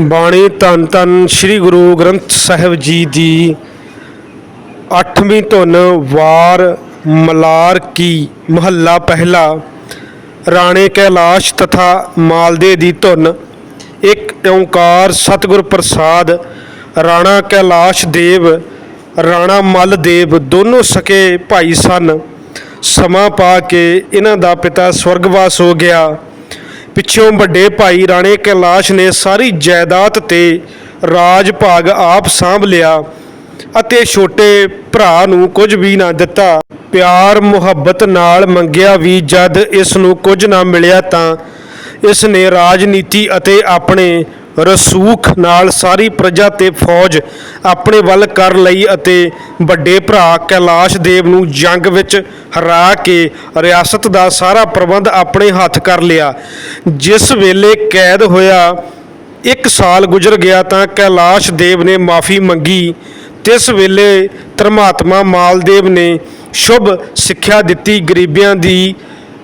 ਬਾਣੀ ਧੰਨ ਧੰਨ ਸ੍ਰੀ ਗੁਰੂ ਗ੍ਰੰਥ ਸਾਹਿਬ ਜੀ ਦੀ 8ਵੀਂ ਧੁਨ ਵਾਰ ਮਲਾਰ ਕੀ ਮਹੱਲਾ ਪਹਿਲਾ, ਰਾਣੇ ਕੈਲਾਸ਼ ਤਥਾ ਮਾਲਦੇ ਦੀ ਧੁਨ, ਇੱਕ ਓੰਕਾਰ ਸਤਿਗੁਰ ਪ੍ਰਸਾਦ, ਰਾਣਾ ਕੈਲਾਸ਼ ਦੇਵ, ਰਾਣਾ ਮੱਲ ਦੇਵ, ਦੋਨੋਂ ਸਕੇ ਭਾਈ ਸਨ। ਸਮਾਂ ਪਾ ਕੇ ਇਹਨਾਂ ਦਾ ਪਿਤਾ ਸਵਰਗਵਾਸ ਹੋ ਗਿਆ। ਪਿੱਛੋਂ ਵੱਡੇ ਭਾਈ ਰਾਣੇ ਕੈਲਾਸ਼ ਨੇ ਸਾਰੀ ਜਾਇਦਾਦ ਤੇ ਰਾਜ ਭਾਗ ਆਪ ਸਾਂਭ ਲਿਆ ਅਤੇ ਛੋਟੇ ਭਰਾ ਨੂੰ ਕੁਝ ਵੀ ਨਾ ਦਿੱਤਾ। ਪਿਆਰ, ਮੁਹੱਬਤ ਨਾਲ ਮੰਗਿਆ ਵੀ ਜਦ ਇਸ ਨੂੰ ਕੁਝ ਨਾ ਮਿਲਿਆ ਤਾਂ ਇਸ ਨੇ ਰਾਜਨੀਤੀ ਅਤੇ ਆਪਣੇ ਰਸੂਖ ਨਾਲ ਸਾਰੀ ਪ੍ਰਜਾ ਤੇ ਫੌਜ ਆਪਣੇ ਵੱਲ ਕਰ ਲਈ ਅਤੇ ਵੱਡੇ ਭਰਾ ਕੈਲਾਸ਼ ਦੇਵ ਨੂੰ ਜੰਗ ਵਿੱਚ ਹਰਾ ਕੇ ਰਿਆਸਤ ਦਾ ਸਾਰਾ ਪ੍ਰਬੰਧ ਆਪਣੇ ਹੱਥ ਕਰ ਲਿਆ। ਜਿਸ ਵੇਲੇ ਕੈਦ ਹੋਇਆ, ਇੱਕ ਸਾਲ ਗੁਜ਼ਰ ਗਿਆ ਤਾਂ ਕੈਲਾਸ਼ ਦੇਵ ਨੇ ਮਾਫੀ ਮੰਗੀ। ਤਿਸ ਵੇਲੇ ਧਰਮਾਤਮਾ ਮਾਲਦੇਵ ਨੇ ਸ਼ੁਭ ਸਿੱਖਿਆ ਦਿੱਤੀ, ਗਰੀਬਿਆਂ ਦੀ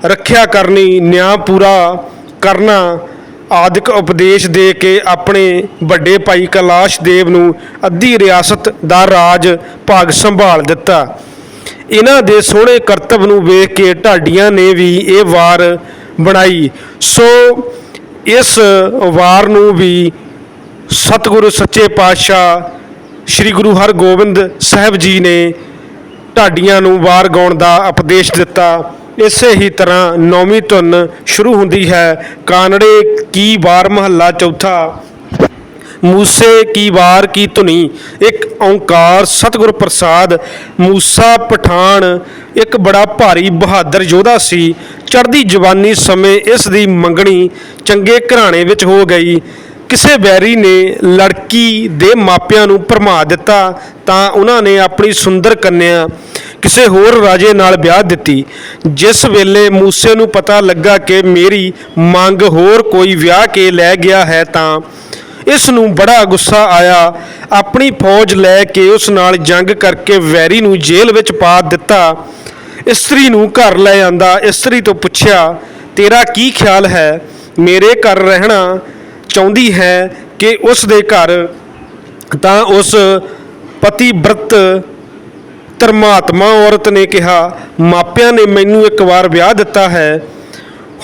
ਰੱਖਿਆ ਕਰਨੀ, ਨਿਆਂ ਪੂਰਾ ਕਰਨਾ ਆਦਿਕ ਉਪਦੇਸ਼ ਦੇ ਕੇ ਆਪਣੇ ਵੱਡੇ ਭਾਈ ਕੈਲਾਸ਼ ਦੇਵ ਨੂੰ ਅੱਧੀ ਰਿਆਸਤ ਦਾ ਰਾਜ ਭਾਗ ਸੰਭਾਲ ਦਿੱਤਾ। ਇਹਨਾਂ ਦੇ ਸੋਹਣੇ ਕਰਤੱਵ ਨੂੰ ਵੇਖ ਕੇ ਢਾਡੀਆਂ ਨੇ ਵੀ ਇਹ ਵਾਰ ਬਣਾਈ। ਸੋ ਇਸ ਵਾਰ ਨੂੰ ਵੀ ਸਤਿਗੁਰੂ ਸੱਚੇ ਪਾਤਸ਼ਾਹ ਸ੍ਰੀ ਗੁਰੂ ਹਰਗੋਬਿੰਦ ਸਾਹਿਬ ਜੀ ਨੇ ਢਾਡੀਆਂ ਨੂੰ ਵਾਰ ਗਾਉਣ ਦਾ ਉਪਦੇਸ਼ ਦਿੱਤਾ। ਇਸੇ ਹੀ ਤਰ੍ਹਾਂ ਨੌਵੀਂ ਧੁਨ ਸ਼ੁਰੂ ਹੁੰਦੀ ਹੈ। ਕਾਨੜੇ ਕੀ ਵਾਰ ਮਹੱਲਾ ਚੌਥਾ? ਮੂਸੇ ਕੀ ਵਾਰ ਕੀ ਧੁਨੀ? ਇੱਕ ਓੰਕਾਰ ਸਤਿਗੁਰ ਪ੍ਰਸਾਦ। ਮੂਸਾ ਪਠਾਨ, ਇੱਕ ਬੜਾ ਭਾਰੀ ਬਹਾਦਰ ਯੋਧਾ ਸੀ। ਚੜ੍ਹਦੀ ਜਵਾਨੀ ਸਮੇਂ ਇਸ ਦੀ ਮੰਗਣੀ ਚੰਗੇ ਘਰਾਣੇ ਵਿੱਚ ਹੋ ਗਈ। ਕਿਸੇ ਵੈਰੀ ਨੇ ਲੜਕੀ ਦੇ ਮਾਪਿਆਂ ਨੂੰ ਭਰਮਾ ਦਿੱਤਾ ਤਾਂ ਉਹਨਾਂ ਨੇ ਆਪਣੀ ਸੁੰਦਰ ਕੰਨਿਆ ਕਿਸੇ ਹੋਰ ਰਾਜੇ ਨਾਲ ਵਿਆਹ ਦਿੱਤੀ, ਜਿਸ ਵੇਲੇ ਮੂਸੇ ਨੂੰ ਪਤਾ ਲੱਗਾ ਕਿ ਮੇਰੀ ਮੰਗ ਹੋਰ ਕੋਈ ਵਿਆਹ ਕੇ ਲੈ ਗਿਆ ਹੈ ਤਾਂ ਇਸ ਨੂੰ ਬੜਾ ਗੁੱਸਾ ਆਇਆ। ਆਪਣੀ ਫੌਜ ਲੈ ਕੇ ਉਸ ਨਾਲ ਜੰਗ ਕਰਕੇ ਵੈਰੀ ਨੂੰ ਜੇਲ੍ਹ ਵਿੱਚ ਪਾ ਦਿੱਤਾ। ਇਸਤਰੀ ਨੂੰ ਘਰ ਲੈ ਆਂਦਾ, ਇਸਤਰੀ ਤੋਂ ਪੁੱਛਿਆ, ਤੇਰਾ ਕੀ ਖਿਆਲ ਹੈ? ਮੇਰੇ ਘਰ ਰਹਿਣਾ ਚਾਹੁੰਦੀ ਹੈ ਕਿ ਉਸ ਦੇ ਘਰ? ਤਾਂ ਉਸ ਪਤੀ ਵਰਤ ਧਰਮਾਤਮਾ ਔਰਤ ਨੇ ਕਿਹਾ, ਮਾਪਿਆਂ ਨੇ ਮੈਨੂੰ ਇੱਕ ਵਾਰ ਵਿਆਹ ਦਿੱਤਾ ਹੈ।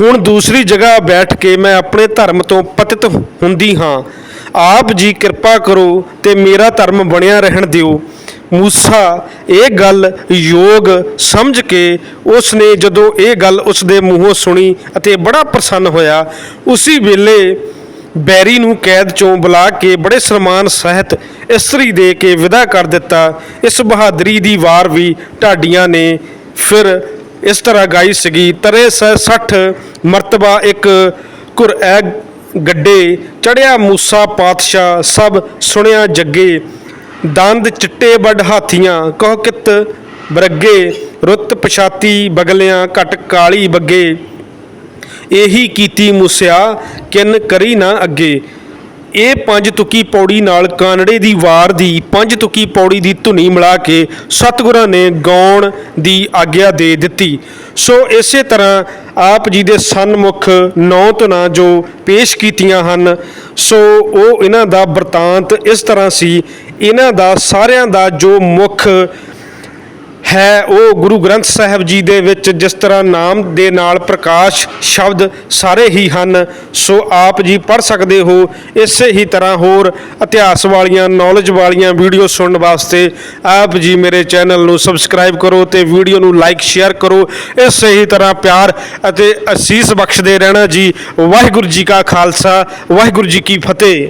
ਹੁਣ ਦੂਸਰੀ ਜਗ੍ਹਾ ਬੈਠ ਕੇ ਮੈਂ ਆਪਣੇ ਧਰਮ ਤੋਂ ਪਤਿਤ ਹੁੰਦੀ ਹਾਂ। ਆਪ ਜੀ ਕਿਰਪਾ ਕਰੋ ਤੇ ਮੇਰਾ ਧਰਮ ਬਣਿਆ ਰਹਿਣ ਦਿਓ। ਮੂਸਾ ਇਹ ਗੱਲ ਯੋਗ ਸਮਝ ਕੇ ਉਸ ਨੇ ਜਦੋਂ ਇਹ ਗੱਲ ਉਸ ਦੇ ਮੂੰਹੋਂ ਸੁਣੀ ਅਤੇ ਬੜਾ ਪ੍ਰਸੰਨ ਹੋਇਆ, ਉਸੇ ਵੇਲੇ ਬੈਰੀ ਨੂੰ ਕੈਦ ਚੋਂ ਬੁਲਾ ਕੇ ਬੜੇ ਸਨਮਾਨ ਸਹਿਤ ਇਸਤਰੀ ਦੇ ਕੇ ਵਿਦਾ ਕਰ ਦਿੱਤਾ। ਇਸ ਬਹਾਦਰੀ ਦੀ ਵਾਰ ਵੀ ਢਾਡੀਆਂ ਨੇ ਫਿਰ ਇਸ ਤਰ੍ਹਾਂ ਗਾਈ ਸੀਗੀ। ਤਰੇ ਸ 60 ਮਰਤਬਾ ਇੱਕ ਕੁਰਐ ਗੱਡੇ ਚੜਿਆ ਮੂਸਾ ਪਾਤਸ਼ਾਹ, ਸਭ ਸੁਣਿਆ ਜੱਗੇ। ਦੰਦ ਚਿੱਟੇ ਵੱਡ ਹਾਥੀਆਂ, ਕਹ ਕਿਤ ਬਰੱਗੇ, ਰੁੱਤ ਪਛਾਤੀ ਬਗਲਿਆਂ, ਘਟ ਕਾਲੀ ਬੱਗੇ। ਇਹੀ ਕੀਤੀ ਮੁਸਿਆ, ਕਿਨ ਕਰੀ ਨਾ ਅੱਗੇ। ਇਹ ਪੰਜ ਤੁਕੀ ਪੌੜੀ ਨਾਲ ਕਾਨੜੇ ਦੀ ਵਾਰ ਦੀ, ਪੰਜ ਤੁਕੀ ਪੌੜੀ ਦੀ ਧੁਨੀ ਮਿਲਾ ਕੇ ਸਤਿਗੁਰਾਂ ਨੇ ਗਾਉਣ ਦੀ ਆਗਿਆ ਦੇ ਦਿੱਤੀ। ਸੋ ਇਸੇ ਤਰ੍ਹਾਂ ਆਪ ਜੀ ਦੇ ਸਨਮੁਖ ਨੌ ਧੁਨਾਂ ਜੋ ਪੇਸ਼ ਕੀਤੀਆਂ ਹਨ, ਸੋ ਉਹ ਇਹਨਾਂ ਦਾ ਵਰਤਾਂਤ ਇਸ ਤਰ੍ਹਾਂ ਸੀ। ਇਹਨਾਂ ਦਾ ਸਾਰਿਆਂ ਦਾ ਜੋ ਮੁੱਖ ਹੈ ਉਹ ਗੁਰੂ ਗ੍ਰੰਥ ਸਾਹਿਬ ਜੀ ਦੇ ਵਿੱਚ ਜਿਸ ਤਰ੍ਹਾਂ ਨਾਮ ਦੇ ਨਾਲ ਪ੍ਰਕਾਸ਼ ਸ਼ਬਦ ਸਾਰੇ ਹੀ ਹਨ, ਸੋ ਆਪ ਜੀ ਪੜ੍ਹ ਸਕਦੇ ਹੋ, ਇਸੇ ਹੀ ਤਰ੍ਹਾਂ ਹੋਰ ਇਤਿਹਾਸ ਵਾਲੀਆਂ ਨੌਲੇਜ ਵਾਲੀਆਂ ਵੀਡੀਓ ਸੁਣਨ ਵਾਸਤੇ ਆਪ ਜੀ ਮੇਰੇ ਚੈਨਲ ਨੂੰ ਸਬਸਕ੍ਰਾਈਬ ਕਰੋ ਤੇ ਵੀਡੀਓ ਨੂੰ ਲਾਈਕ ਸ਼ੇਅਰ ਕਰੋ। ਇਸੇ ਹੀ ਤਰ੍ਹਾਂ ਪਿਆਰ ਅਤੇ ਅਸੀਸ ਬਖਸ਼ਦੇ ਰਹਿਣਾ ਜੀ। ਵਾਹਿਗੁਰੂ ਜੀ ਕਾ ਖਾਲਸਾ, ਵਾਹਿਗੁਰੂ ਜੀ ਕੀ ਫਤਿਹ।